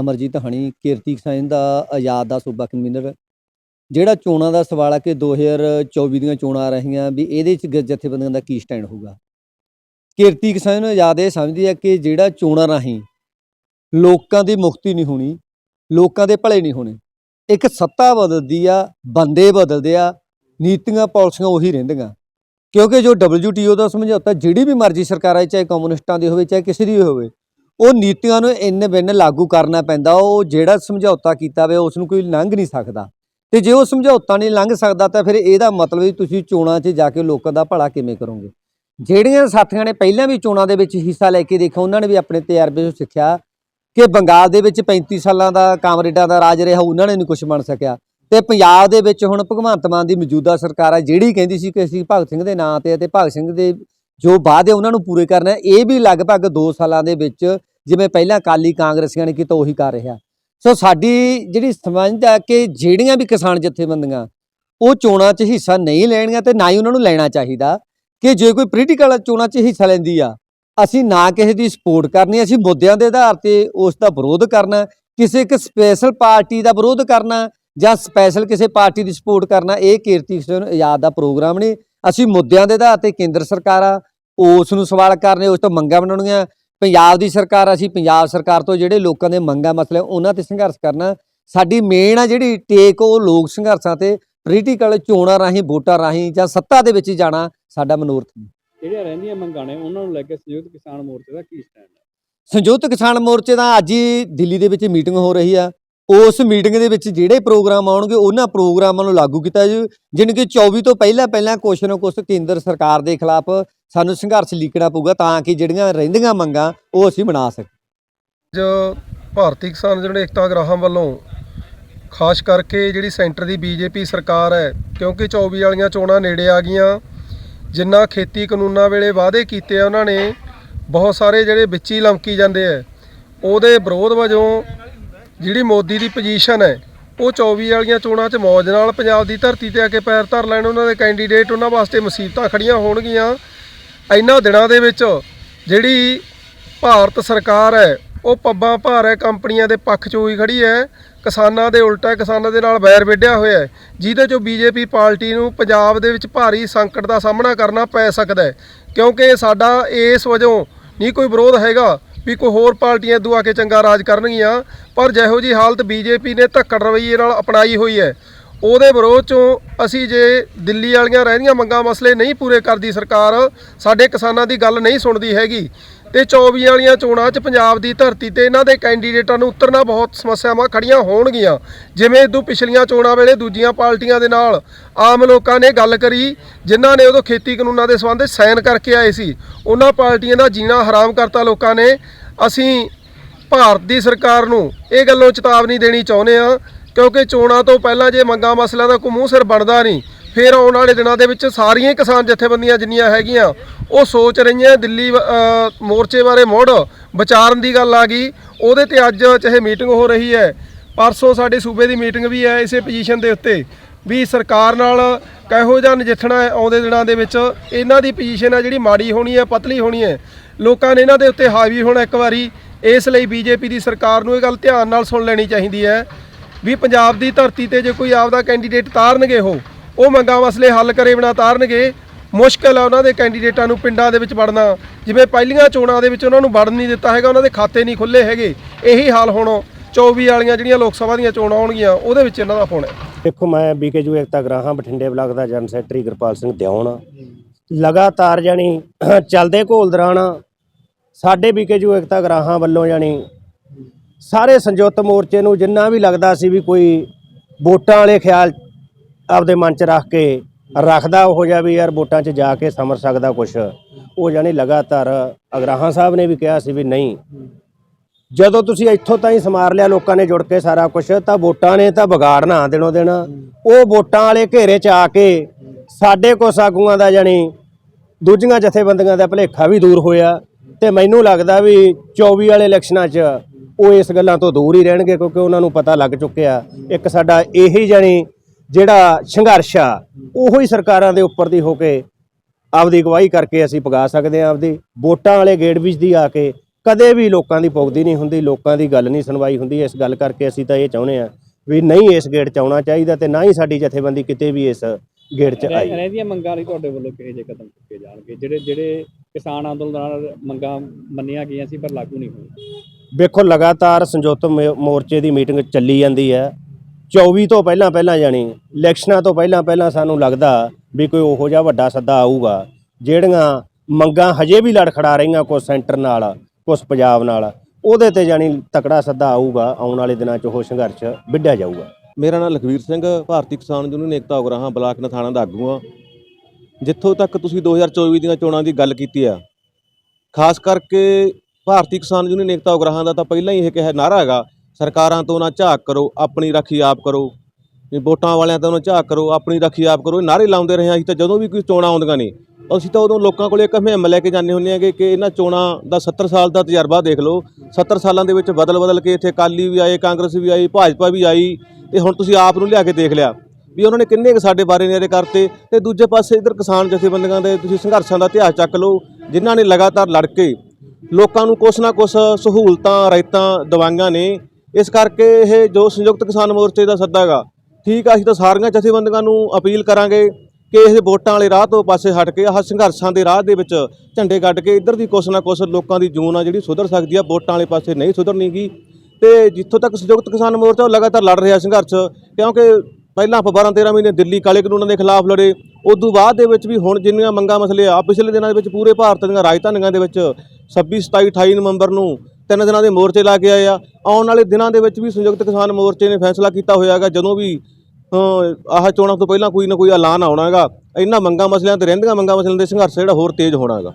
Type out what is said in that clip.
ਅਮਰਜੀਤ ਹਣੀ, ਕੀਰਤੀ ਕਿਸਾਨ ਦਾ ਆਜ਼ਾਦ ਦਾ ਸੂਬਾ ਕਨਵੀਨਰ। ਜਿਹੜਾ ਚੋਣਾਂ ਦਾ ਸਵਾਲ ਆ ਕਿ 2024 ਦੀਆਂ ਚੋਣਾਂ ਆ ਰਹੀਆਂ, ਵੀ ਇਹਦੇ ਚ ਗ- ਜਥੇਬੰਦੀਆਂ ਦਾ ਕੀ ਸਟੈਂਡ ਹੋਊਗਾ? ਕੀਰਤੀ ਕਿਸਾਨ ਆਜ਼ਾਦ ਇਹ ਸਮਝਦੀ ਆ ਕਿ ਜਿਹੜਾ ਚੋਣਾਂ ਰਾਹੀਂ ਲੋਕਾਂ ਦੀ ਮੁਕਤੀ ਨਹੀਂ ਹੋਣੀ, ਲੋਕਾਂ ਦੇ ਭਲੇ ਨਹੀਂ ਹੋਣੇ, ਇੱਕ ਸੱਤਾ ਬਦਲਦੀ ਆ, ਬੰਦੇ ਬਦਲਦੇ ਆ, ਨੀਤੀਆਂ, ਪਾਲਿਸੀਆਂ ਉਹੀ ਰਹਿੰਦੀਆਂ। ਕਿਉਂਕਿ ਜੋ WTO ਦਾ ਸਮਝੌਤਾ, ਜਿਹੜੀ ਵੀ ਮਰਜ਼ੀ ਸਰਕਾਰ ਆਏ ਚਾਹੇ ਕਮਿਊਨਿਸਟਾਂ ਦੀ ਹੋਵੇ, ਚਾਹੇ ਕਿਸੇ ਦੀ ਵੀ ਹੋਵੇ ਉਹ ਨੀਤੀਆਂ ਨੂੰ ਇੰਨੇ ਬਿੰਨ ਲਾਗੂ ਕਰਨਾ ਪੈਂਦਾ, ਉਹ ਜਿਹੜਾ ਸਮਝੌਤਾ ਕੀਤਾ ਵੇ ਉਸ ਨੂੰ ਕੋਈ ਲੰਘ ਨਹੀਂ ਸਕਦਾ। ਤੇ ਜੇ ਉਹ ਸਮਝੌਤਾ ਨਹੀਂ ਲੰਘ ਸਕਦਾ, ਤਾਂ ਫਿਰ ਇਹਦਾ ਮਤਲਬ ਵੀ ਤੁਸੀਂ ਚੋਣਾਂ 'ਚ ਜਾ ਕੇ ਲੋਕਾਂ ਦਾ ਭਲਾ ਕਿਵੇਂ ਕਰੋਗੇ? ਜਿਹੜੀਆਂ ਸਾਥੀਆਂ ਨੇ ਪਹਿਲਾਂ ਵੀ ਚੋਣਾਂ ਦੇ ਵਿੱਚ ਹਿੱਸਾ ਲੈ ਕੇ ਦੇਖਿਆ, ਉਹਨਾਂ ਨੇ ਵੀ ਆਪਣੇ ਤਜਰਬੇ ਤੋਂ ਸਿੱਖਿਆ ਕਿ ਬੰਗਾਲ ਦੇ ਵਿੱਚ 35 ਸਾਲਾਂ ਦਾ ਕਾਮਰੇਡਾਂ ਦਾ ਰਾਜ ਰਿਹਾ, ਉਹਨਾਂ ਨੇ ਨਹੀਂ ਕੁਝ ਬਣ ਸਕਿਆ। ਤੇ ਪੰਜਾਬ ਦੇ ਵਿੱਚ ਹੁਣ ਭਗਵੰਤ ਮਾਨ ਦੀ ਮੌਜੂਦਾ ਸਰਕਾਰ ਹੈ ਜਿਹੜੀ ਕਹਿੰਦੀ ਸੀ ਕਿ ਅਸੀਂ ਭਗਤ ਸਿੰਘ ਦੇ ਨਾਂ ਤੇ ਅਤੇ ਭਗਤ ਸਿੰਘ ਦੇ ਜੋ ਵਾਅਦੇ ਉਹਨਾਂ ਨੂੰ ਪੂਰੇ ਕਰਨਾ ਇਹ ਵੀ ਲਗਭਗ 2 ਸਾਲਾਂ ਦੇ ਵਿੱਚ ਜਿਵੇਂ ਪਹਿਲਾਂ ਅਕਾਲੀ ਕਾਂਗਰਸੀਆਂ ਨੇ ਕੀਤਾ ਉਹੀ ਕਰ ਰਿਹਾ। ਸੋ ਸਾਡੀ ਜਿਹੜੀ ਸਮਝ ਹੈ ਕਿ ਜਿਹੜੀਆਂ ਵੀ ਕਿਸਾਨ ਜਥੇਬੰਦੀਆਂ, ਉਹ ਚੋਣਾਂ 'ਚ ਹਿੱਸਾ ਨਹੀਂ ਲੈਣੀਆਂ ਤੇ ਨਾ ਹੀ ਉਹਨਾਂ ਨੂੰ ਲੈਣਾ ਚਾਹੀਦਾ ਕਿ ਜੇ ਕੋਈ ਪੋਲੀਟੀਕਲ ਚੋਣਾਂ 'ਚ ਹਿੱਸਾ ਲੈਂਦੀ ਆ, ਅਸੀਂ ਨਾ ਕਿਸੇ ਦੀ ਸਪੋਰਟ ਕਰਨੀ, ਅਸੀਂ ਮੁੱਦਿਆਂ ਦੇ ਆਧਾਰ ਤੇ ਉਸ ਦਾ ਵਿਰੋਧ ਕਰਨਾ, ਕਿਸੇ ਇੱਕ ਸਪੈਸ਼ਲ ਪਾਰਟੀ ਦਾ ਵਿਰੋਧ ਕਰਨਾ ਜਾਂ ਸਪੈਸ਼ਲ ਕਿਸੇ ਪਾਰਟੀ ਦੀ ਸਪੋਰਟ ਕਰਨਾ, ਇਹ ਕੀਰਤੀ ਕਿਸ਼ਨ ਆਜ਼ਾਦ ਦਾ ਪ੍ਰੋਗਰਾਮ ਨਹੀਂ। ਅਸੀਂ ਮੁੱਦਿਆਂ ਦੇ ਆਧਾਰ ਤੇ ਕੇਂਦਰ ਸਰਕਾਰ ਆ ਉਸ ਨੂੰ ਸਵਾਲ ਕਰਨੇ, ਉਸ ਤੋਂ ਮੰਗਾਂ ਬਣਾਉਣੀਆਂ ਪੰਜਾਬ ਦੀ ਸਰਕਾਰ ਅਸੀਂ ਪੰਜਾਬ ਸਰਕਾਰ ਤੋਂ ਜਿਹੜੇ ਲੋਕਾਂ ਦੇ ਮੰਗਾਂ ਮਸਲੇ ਉਹਨਾਂ ਤੇ ਸੰਘਰਸ਼ ਕਰਨਾ। ਸਾਡੀ ਮੇਨ ਆ ਜਿਹੜੀ ਟੇਕ ਉਹ ਲੋਕ ਸੰਘਰਸ਼ਾਂ ਤੇ ਪੋਲੀਟੀਕਲ ਚੋਣਾਂ ਰਾਹੀਂ ਵੋਟਾਂ ਰਾਹੀਂ ਜਾਂ ਸੱਤਾ ਦੇ ਵਿੱਚ ਜਾਣਾ ਸਾਡਾ ਮਨੋਰਥ ਨਹੀਂ। ਜਿਹੜੀਆਂ ਰਹਿੰਦੀਆਂ ਮੰਗਾਂ ਨੇ ਉਹਨਾਂ ਨੂੰ ਲੈ ਕੇ ਸੰਯੁਕਤ ਕਿਸਾਨ ਮੋਰਚੇ ਦਾ ਕੀ ਸਟੈਂਡ ਹੈ ਸੰਯੁਕਤ ਕਿਸਾਨ ਮੋਰਚੇ ਦਾ ਅੱਜ ਹੀ ਦਿੱਲੀ ਦੇ ਵਿੱਚ ਮੀਟਿੰਗ ਹੋ ਰਹੀ ਆ। ਉਸ ਮੀਟਿੰਗ ਦੇ ਵਿੱਚ ਜਿਹੜੇ ਪ੍ਰੋਗਰਾਮ ਆਉਣਗੇ, ਉਹਨਾਂ ਪ੍ਰੋਗਰਾਮਾਂ ਨੂੰ ਲਾਗੂ ਕੀਤਾ ਜਾਊ ਜਿਨ ਕਿ 24 ਤੋਂ ਪਹਿਲਾਂ ਪਹਿਲਾਂ ਕੁਛ ਨਾ ਕੁਛ ਕੇਂਦਰ ਸਰਕਾਰ ਦੇ ਖਿਲਾਫ ਸਾਨੂੰ ਸੰਘਰਸ਼ ਲੀਕਣਾ ਪਊਗਾ ਤਾਂ ਕਿ ਜਿਹੜੀਆਂ ਰਹਿੰਦੀਆਂ ਮੰਗਾਂ ਉਹ ਅਸੀਂ ਬਣਾ ਸਕੀਏ। ਜੋ ਭਾਰਤੀ ਕਿਸਾਨ ਜਿਹੜੇ ਏਕਤਾ ਗ੍ਰਾਹਾਂ ਵੱਲੋਂ ਖਾਸ ਕਰਕੇ ਜਿਹੜੀ ਸੈਂਟਰ ਦੀ ਬੀਜੇਪੀ ਸਰਕਾਰ ਹੈ, ਕਿਉਂਕਿ 24 ਵਾਲੀਆਂ ਚੋਣਾਂ ਨੇੜੇ ਆ ਗਈਆਂ, ਜਿੰਨਾ ਖੇਤੀ ਕਾਨੂੰਨਾਂ ਵੇਲੇ ਵਾਅਦੇ ਕੀਤੇ ਆ, ਉਹਨਾਂ ਨੇ ਬਹੁਤ ਸਾਰੇ ਜਿਹੜੇ ਵਿੱਚ ਹੀ ਲਮਕੀ ਜਾਂਦੇ ਆ, ਉਹਦੇ ਵਿਰੋਧ ਵਜੋਂ ਜਿਹੜੀ ਮੋਦੀ ਦੀ ਪੋਜੀਸ਼ਨ ਹੈ, ਉਹ 24 ਵਾਲੀਆਂ ਚੋਣਾਂ 'ਚ ਮੌਜ ਨਾਲ ਪੰਜਾਬ ਦੀ ਧਰਤੀ ਤੇ ਆ ਕੇ ਪੈਰ ਧਰ ਲੈਣ ਉਹਨਾਂ ਦੇ ਕੈਂਡੀਡੇਟ ਉਹਨਾਂ ਵਾਸਤੇ ਮੁਸੀਬਤਾਂ ਖੜੀਆਂ ਹੋਣਗੀਆਂ। ਇਹਨਾਂ ਦਿਨਾਂ ਦੇ ਵਿੱਚ ਜਿਹੜੀ ਭਾਰਤ ਸਰਕਾਰ ਹੈ, ਉਹ ਪੱਬਾਂ ਭਾਰ ਹੈ, ਕੰਪਨੀਆਂ ਦੇ ਪੱਖ 'ਚ ਹੋਈ ਖੜੀ ਹੈ। ਕਿਸਾਨਾਂ ਦੇ ਉਲਟਾ ਕਿਸਾਨਾਂ ਦੇ ਨਾਲ ਵੈਰ ਵਿੱਢਿਆ ਹੋਇਆ ਹੈ। ਜਿਹਦੇ 'ਚੋਂ ਬੀਜੇਪੀ ਪਾਰਟੀ ਨੂੰ ਪੰਜਾਬ ਦੇ ਵਿੱਚ ਭਾਰੀ ਸੰਕਟ ਦਾ ਸਾਹਮਣਾ ਕਰਨਾ ਪੈ ਸਕਦਾ ਹੈ। ਕਿਉਂਕਿ ਸਾਡਾ, ਇਸ ਵਜੋਂ ਨਹੀਂ ਕੋਈ ਵਿਰੋਧ ਹੈਗਾ। ਵੀ ਕੋਈ ਹੋਰ ਪਾਰਟੀਆਂ ਇਦੋਂ ਆ ਕੇ ਚੰਗਾ ਰਾਜ ਕਰਨਗੀਆਂ, ਪਰ ਜਿਹੋ ਜੀ ਹਾਲਤ ਬੀਜੇਪੀ ਨੇ ਧੱਕੜ ਰਵੱਈਏ ਨਾਲ ਅਪਣਾਈ ਹੋਈ ਹੈ। ਉਹਦੇ ਵਿਰੋਧ ਚੋਂ ਅਸੀਂ ਜੇ ਦਿੱਲੀ ਵਾਲੀਆਂ ਰਹਿੰਦੀਆਂ ਮੰਗਾਂ ਮਸਲੇ ਨਹੀਂ ਪੂਰੇ ਕਰਦੀ ਸਰਕਾਰ, ਸਾਡੇ ਕਿਸਾਨਾਂ ਦੀ ਗੱਲ ਨਹੀਂ ਸੁਣਦੀ ਹੈਗੀ। ਤੇ 24 ਵਾਲੀਆਂ ਚੋਣਾਂ 'ਚ ਪੰਜਾਬ ਦੀ ਧਰਤੀ ਤੇ ਇਹਨਾਂ ਦੇ ਕੈਂਡੀਡੇਟਾਂ ਨੂੰ ਉਤਰਨਾ ਬਹੁਤ ਸਮੱਸਿਆਵਾਂ ਖੜੀਆਂ ਹੋਣਗੀਆਂ। ਜਿਵੇਂ ਇਦੋਂ ਪਿਛਲੀਆਂ ਚੋਣਾਂ ਵੇਲੇ ਦੂਜੀਆਂ ਪਾਰਟੀਆਂ ਦੇ ਨਾਲ ਆਮ ਲੋਕਾਂ ਨੇ ਗੱਲ ਕਰੀ, ਜਿਨ੍ਹਾਂ ਨੇ ਉਦੋਂ ਖੇਤੀ ਕਾਨੂੰਨਾਂ ਦੇ ਸੰਬੰਧ ਸਾਈਨ ਕਰਕੇ ਆਏ ਸੀ। ਉਹਨਾਂ ਪਾਰਟੀਆਂ ਦਾ ਜੀਣਾ ਹਰਾਮ ਕਰਤਾ ਲੋਕਾਂ ਨੇ। ਅਸੀਂ ਭਾਰਤ ਦੀ ਸਰਕਾਰ ਨੂੰ ਇਹ ਗੱਲੋਂ ਚੇਤਾਵਨੀ ਦੇਣੀ ਚਾਹੁੰਦੇ ਆ ਕਿਉਂਕਿ ਚੋਣਾਂ ਤੋਂ ਪਹਿਲਾਂ ਜੇ ਮੰਗਾਂ ਮਸਲਿਆਂ ਦਾ ਕੋਈ ਮੂੰਹ ਸਿਰ ਬਣਦਾ ਨਹੀਂ ਫਿਰ ਆਉਣ ਵਾਲੇ ਦਿਨਾਂ ਦੇ ਵਿੱਚ ਸਾਰੀਆਂ ਕਿਸਾਨ ਜਥੇਬੰਦੀਆਂ ਜਿੰਨੀਆਂ ਹੈਗੀਆਂ ਉਹ ਸੋਚ ਰਹੀਆਂ ਦਿੱਲੀ ਅ, ਮੋਰਚੇ ਬਾਰੇ ਮੁੜ ਵਿਚਾਰਨ ਦੀ ਗੱਲ ਆ ਗਈ। ਉਹਦੇ ਤੇ ਅੱਜ ਚਾਹੇ ਮੀਟਿੰਗ ਹੋ ਰਹੀ ਹੈ ਪਰਸੋਂ ਸਾਡੇ ਸੂਬੇ ਦੀ ਮੀਟਿੰਗ ਵੀ ਹੈ ਇਸੇ ਪੋਜੀਸ਼ਨ ਦੇ ਉੱਤੇ ਵੀ ਸਰਕਾਰ ਨਾਲ ਕਿਹੋ ਜਿਹਾ ਨਜਿੱਠਣਾ ਹੈ ਆਉਂਦੇ ਦਿਨਾਂ ਦੇ ਵਿੱਚ। ਇਹਨਾਂ ਦੀ ਪੋਜੀਸ਼ਨ ਹੈ ਜਿਹੜੀ ਮਾੜੀ ਹੋਣੀ ਹੈ ਪਤਲੀ ਹੋਣੀ ਹੈ। ਲੋਕਾਂ ਨੇ ਇਹਨਾਂ ਦੇ ਉੱਤੇ ਹਾਵੀ ਹੋਣਾ ਇੱਕ ਵਾਰੀ। ਇਸ ਲਈ ਬੀਜੇਪੀ ਦੀ ਸਰਕਾਰ ਨੂੰ ਇਹ ਗੱਲ ਧਿਆਨ ਨਾਲ ਸੁਣ ਲੈਣੀ ਚਾਹੀਦੀ ਹੈ ਵੀ ਪੰਜਾਬ ਦੀ ਧਰਤੀ ਤੇ ਜੇ ਕੋਈ ਆਪਦਾ ਕੈਂਡੀਡੇਟ ਤਾਰਨਗੇ ਉਹ ਉਹ ਮੰਗਾਂ ਮਸਲੇ ਹੱਲ ਕਰੇ ਬਿਨਾ ਤਾਰਨਗੇ। ਮੁਸ਼ਕਲ ਆ ਉਹਨਾਂ ਦੇ ਕੈਂਡੀਡੇਟਾਂ ਨੂੰ ਪਿੰਡਾਂ ਦੇ ਵਿੱਚ ਵੜਨਾ। ਜਿਵੇਂ ਪਹਿਲੀਆਂ ਚੋਣਾਂ ਦੇ ਵਿੱਚ ਉਹਨਾਂ ਨੂੰ ਵੜਨ ਨਹੀਂ ਦਿੱਤਾ ਹੈਗਾ, ਉਹਨਾਂ ਦੇ ਖਾਤੇ ਨਹੀਂ ਖੁੱਲੇ ਹੈਗੇ। ਇਹੀ ਹਾਲ ਹੁਣ 24 ਵਾਲੀਆਂ ਜਿਹੜੀਆਂ ਲੋਕ ਸਭਾ ਦੀਆਂ ਚੋਣਾਂ ਆਉਣਗੀਆਂ, ਉਹਦੇ ਵਿੱਚ ਇਹਨਾਂ ਦਾ ਹੋਣਾ ਦੇਖੋ, ਮੈਂ ਬੀਕੇਯੂ ਏਕਤਾ ਗ੍ਰਾਹਾਂ, ਬਠਿੰਡੇ ਬਲਾਕ ਦਾ ਜਨਰਲ ਸੈਕਟਰੀ ਗੁਰਪਾਲ ਸਿੰਘ ਦਿਉਣ ਲਗਾਤਾਰ ਜਾਣੀ ਚੱਲਦੇ ਘੋਲ ਦੌਰਾਨ ਸਾਡੇ ਬੀਕੇਯੂ ਏਕਤਾ ਗ੍ਰਾਹਾਂ ਵੱਲੋਂ ਜਾਣੀ ਸਾਰੇ ਸੰਯੁਕਤ ਮੋਰਚੇ ਨੂੰ ਜਿੰਨਾ ਵੀ ਲੱਗਦਾ ਸੀ ਵੀ ਕੋਈ ਵੋਟਾਂ ਵਾਲੇ ਖਿਆਲ ਆਪਦੇ ਮਨ 'ਚ ਰੱਖ ਕੇ ਰੱਖਦਾ ਉਹ ਜਿਹਾ ਵੀ ਯਾਰ ਵੋਟਾਂ 'ਚ ਜਾ ਕੇ ਸਮਰ ਸਕਦਾ ਕੁਛ। ਉਹ ਜਾਣੀ ਲਗਾਤਾਰ ਅਗਰਾਹਾਂ ਸਾਹਿਬ ਨੇ ਵੀ ਕਿਹਾ ਸੀ ਵੀ ਨਹੀਂ। ਜਦੋਂ ਤੁਸੀਂ ਇੱਥੋਂ ਤਾਈਂ ਸਮਾਰ ਲਿਆ ਲੋਕਾਂ ਨੇ ਜੁੜ ਕੇ ਸਾਰਾ ਕੁਝ ਤਾਂ ਵੋਟਾਂ ਨੇ ਤਾਂ ਵਿਗਾੜਨਾ ਦਿਨੋਂ ਦਿਨ। ਉਹ ਵੋਟਾਂ ਵਾਲੇ ਘੇਰੇ 'ਚ ਆ ਕੇ ਸਾਡੇ ਕੋ ਸਾਗੂਆਂ ਦਾ ਜਾਣੀ ਦੂਜੀਆਂ ਜਥੇਬੰਦੀਆਂ ਦਾ ਭਲੇਖਾ ਵੀ ਦੂਰ ਹੋਇਆ। ਤੇ ਮੈਨੂੰ ਲੱਗਦਾ ਵੀ 24 ਵਾਲੇ ਇਲੈਕਸ਼ਨਾਂ 'ਚ ਉਹ ਇਸ ਗੱਲਾਂ ਤੋਂ ਦੂਰ ਹੀ ਰਹਿਣਗੇ, ਕਿਉਂਕਿ ਉਹਨਾਂ ਨੂੰ ਪਤਾ ਲੱਗ ਚੁੱਕਿਆ। ਇੱਕ ਸਾਡਾ ਇਹੀ ਜਾਣੀ ਜਿਹੜਾ ਸੰਘਰਸ਼ ਆ ਉਹੋ ਹੀ ਸਰਕਾਰਾਂ ਦੇ ਉੱਪਰ ਦੀ ਹੋ ਕੇ ਆਪਦੀ ਅਗਵਾਈ ਕਰਕੇ ਅਸੀਂ ਪਗਾ ਸਕਦੇ ਹਾਂ ਆਪਦੀ। ਵੋਟਾਂ ਵਾਲੇ ਗੇੜ ਵਿੱਚ ਦੀ ਆ ਕੇ ਕਦੇ ਵੀ ਲੋਕਾਂ ਦੀ ਪੁੱਗਦੀ ਨਹੀਂ ਹੁੰਦੀ ਲੋਕਾਂ ਦੀ ਗੱਲ ਨਹੀਂ ਸੁਣਵਾਈ ਹੁੰਦੀ। ਇਸ ਗੱਲ ਕਰਕੇ ਅਸੀਂ ਤਾਂ ਇਹ ਚਾਹੁੰਦੇ ਆ ਵੀ ਨਹੀਂ ਇਸ ਗੇਟ 'ਚ ਆਉਣਾ ਚਾਹੀਦਾ ਤੇ ਨਾ ਹੀ ਸਾਡੀ ਜਥੇਬੰਦੀ ਕਿਤੇ ਵੀ ਇਸ ਗੇਟ 'ਚ ਆਈ। ਰਹਿ ਦੀਆਂ ਮੰਗਾਂ ਲਈ ਤੁਹਾਡੇ ਵੱਲੋਂ ਕਿਹੋ ਜਿਹੇ ਕਦਮ ਚੁੱਕੇ ਜਾਣਗੇ? ਜਿਹੜੇ ਜਿਹੜੇ ਕਿਸਾਨ ਅੰਦੋਲਨ ਨਾਲ ਮੰਗਾਂ ਮੰਨੀਆਂ ਗਈਆਂ ਸੀ ਪਰ ਲਾਗੂ ਨਹੀਂ ਹੋਈਆਂ। ਵੇਖੋ ਲਗਾਤਾਰ ਸੰਯੁਕਤ ਮੋਰਚੇ ਦੀ ਮੀਟਿੰਗ ਚੱਲੀ ਜਾਂਦੀ ਹੈ। 24 ਤੋਂ ਪਹਿਲਾਂ ਪਹਿਲਾਂ ਜਾਣੀ, ਇਲੈਕਸ਼ਨਾਂ ਤੋਂ ਪਹਿਲਾਂ ਪਹਿਲਾਂ ਸਾਨੂੰ ਲੱਗਦਾ ਵੀ ਕੋਈ ਉਹੋ ਜਿਹਾ ਵੱਡਾ ਸੱਦਾ ਆਊਗਾ, ਜਿਹੜੀਆਂ ਮੰਗਾਂ ਹਜੇ ਵੀ ਲੜਖੜਾ ਰਹੀਆਂ ਕੁਛ ਸੈਂਟਰ ਨਾਲ, ਕੁਛ ਪੰਜਾਬ ਨਾਲ, ਉਹਦੇ ਤੇ ਜਾਣੀ ਤਕੜਾ ਸੱਦਾ ਆਊਗਾ, ਆਉਣ ਵਾਲੇ ਦਿਨਾਂ 'ਚ ਉਹ ਸੰਘਰਸ਼ ਵਿੱਢਿਆ ਜਾਊਗਾ। ਮੇਰਾ ਨਾਮ ਲਖਵੀਰ ਸਿੰਘ, ਭਾਰਤੀ ਕਿਸਾਨ ਯੂਨੀਅਨ ਏਕਤਾ ਉਗਰਾਹਾਂ ਬਲਾਕ ਨਥਾਣਾ ਦਾ ਆਗੂ ਆ ਜਿੱਥੋਂ ਤੱਕ ਤੁਸੀਂ 2024 ਦੀਆਂ ਚੋਣਾਂ ਦੀ ਗੱਲ ਕੀਤੀ ਆ, ਖਾਸ ਕਰਕੇ ਭਾਰਤੀ ਕਿਸਾਨ ਯੂਨੀਅਨ ਏਕਤਾ ਉਗਰਾਹਾਂ ਦਾ ਤਾਂ ਪਹਿਲਾਂ ਹੀ ਇਹ ਕਿਹਾ ਨਾਰਾ ਹੈਗਾ ਸਰਕਾਰਾਂ ਤੋਂ ਨਾ ਝਾਕ ਕਰੋ, ਆਪਣੀ ਰਾਖੀ ਆਪ ਕਰੋ। ਵੀ ਵੋਟਾਂ ਵਾਲਿਆਂ ਤੋਂ ਨਾ ਝਾਕ ਕਰੋ, ਆਪਣੀ ਰਾਖੀ ਆਪ ਕਰੋ। ਇਹ ਨਾਰੇ ਲਾਉਂਦੇ ਰਹੇ ਹਾਂ ਅਸੀਂ ਤਾਂ ਜਦੋਂ ਵੀ ਕੋਈ ਚੋਣਾਂ ਆਉਂਦੀਆਂ ਨੇ, ਅਸੀਂ ਤਾਂ ਉਦੋਂ ਲੋਕਾਂ ਕੋਲੇ ਇੱਕ ਮੁਹਿੰਮ ਲੈ ਕੇ ਜਾਂਦੇ ਹੁੰਦੇ ਆਂਗੇ ਕਿ ਇਹਨਾਂ ਚੋਣਾਂ ਦਾ 70 ਸਾਲ ਦਾ ਤਜਰਬਾ ਦੇਖ ਲਓ। 70 ਸਾਲਾਂ ਦੇ ਵਿੱਚ ਬਦਲ ਬਦਲ ਕੇ ਇੱਥੇ ਅਕਾਲੀ ਵੀ ਆਏ, ਕਾਂਗਰਸ ਵੀ ਆਈ, ਭਾਜਪਾ ਵੀ ਆਈ, ਤੇ ਹੁਣ ਤੁਸੀਂ ਆਪ ਨੂੰ ਲਿਆ ਕੇ ਦੇਖ ਲਿਆ। ਵੀ ਉਹਨਾਂ ਨੇ ਕਿੰਨੇ ਕੁ ਸਾਡੇ ਬਾਰੇ ਨੇੜੇ ਕਰਤੇ, ਤੇ ਦੂਜੇ ਪਾਸੇ ਇਧਰ ਕਿਸਾਨ ਜਥੇਬੰਦੀਆਂ ਦੇ ਤੁਸੀਂ ਸੰਘਰਸ਼ਾਂ ਦਾ ਇਤਿਹਾਸ ਚੱਕ ਲਓ, ਜਿਨ੍ਹਾਂ ਨੇ ਲਗਾਤਾਰ ਲੜ ਕੇ ਲੋਕਾਂ ਨੂੰ ਕੁਛ ਨਾ ਕੁਛ ਸਹੂਲਤਾਂ, ਰਾਇਤਾਂ ਦਵਾਈਆਂ ਨੇ। ਇਸ ਕਰਕੇ ਇਹ ਜੋ ਸੰਯੁਕਤ ਕਿਸਾਨ ਮੋਰਚੇ ਦਾ ਸੱਦਾ ਹੈਗਾ, ਠੀਕ ਆ, ਅਸੀਂ ਤਾਂ ਸਾਰੀਆਂ ਜਥੇਬੰਦੀਆਂ ਨੂੰ ਅਪੀਲ ਕਰਾਂਗੇ ਕਿ ਇਹ ਵੋਟਾਂ ਵਾਲੇ ਰਾਹ ਤੋਂ ਪਾਸੇ ਹਟ ਕੇ, ਆਹ ਸੰਘਰਸ਼ਾਂ ਦੇ ਰਾਹ ਦੇ ਵਿੱਚ ਝੰਡੇ ਗੱਡ ਕੇ ਇੱਧਰ ਦੀ ਕੁਛ ਨਾ ਕੁਛ ਲੋਕਾਂ ਦੀ ਜੂਨ ਆ ਜਿਹੜੀ ਸੁਧਰ ਸਕਦੀ ਆ, ਵੋਟਾਂ ਵਾਲੇ ਪਾਸੇ ਨਹੀਂ ਸੁਧਰਨੀਗੀ। ਤੇ ਜਿੱਥੋਂ ਤੱਕ ਸੰਯੁਕਤ ਕਿਸਾਨ ਮੋਰਚਾ, ਉਹ ਲਗਾਤਾਰ ਲੜ ਰਿਹਾ ਸੰਘਰਸ਼, ਕਿਉਂਕਿ ਪਹਿਲਾਂ ਆਪਾਂ 12 13 ਮਹੀਨੇ ਦਿੱਲੀ ਕਾਲੇ ਕਾਨੂੰਨਾਂ ਦੇ ਖਿਲਾਫ ਲੜੇ, ਉਦੋਂ ਬਾਅਦ ਦੇ ਵਿੱਚ ਵੀ ਹੁਣ ਜਿੰਨੀਆਂ ਮੰਗਾਂ ਮਸਲੇ ਆ, ਪਿਛਲੇ ਦਿਨਾਂ ਦੇ ਵਿੱਚ ਪੂਰੇ ਭਾਰਤ ਦੀਆਂ ਰਾਜਧਾਨੀਆਂ ਦੇ ਵਿੱਚ 26 27 28 ਨਵੰਬਰ ਨੂੰ ਤਿੰਨ ਦਿਨਾਂ ਦੇ ਮੋਰਚੇ ਲਾ ਕੇ ਆਏ ਆ। ਆਉਣ ਵਾਲੇ ਦਿਨਾਂ ਦੇ ਵਿੱਚ ਵੀ ਸੰਯੁਕਤ ਕਿਸਾਨ ਮੋਰਚੇ ਨੇ ਫੈਸਲਾ ਕੀਤਾ ਹੋਇਆ ਹੈਗਾ ਜਦੋਂ ਵੀ ਆਹ ਚੋਣਾਂ ਤੋਂ ਪਹਿਲਾਂ ਕੋਈ ਨਾ ਕੋਈ ਐਲਾਨ ਆਉਣਾ ਹੈਗਾ। ਇਹਨਾਂ ਮੰਗਾਂ ਮਸਲਿਆਂ ਤੇ ਰਹਿੰਦੀਆਂ ਮੰਗਾਂ ਮਸਲਿਆਂ ਦੇ ਸੰਘਰਸ਼ ਜਿਹੜਾ ਹੋਰ ਤੇਜ਼ ਹੋਣਾ ਹੈਗਾ।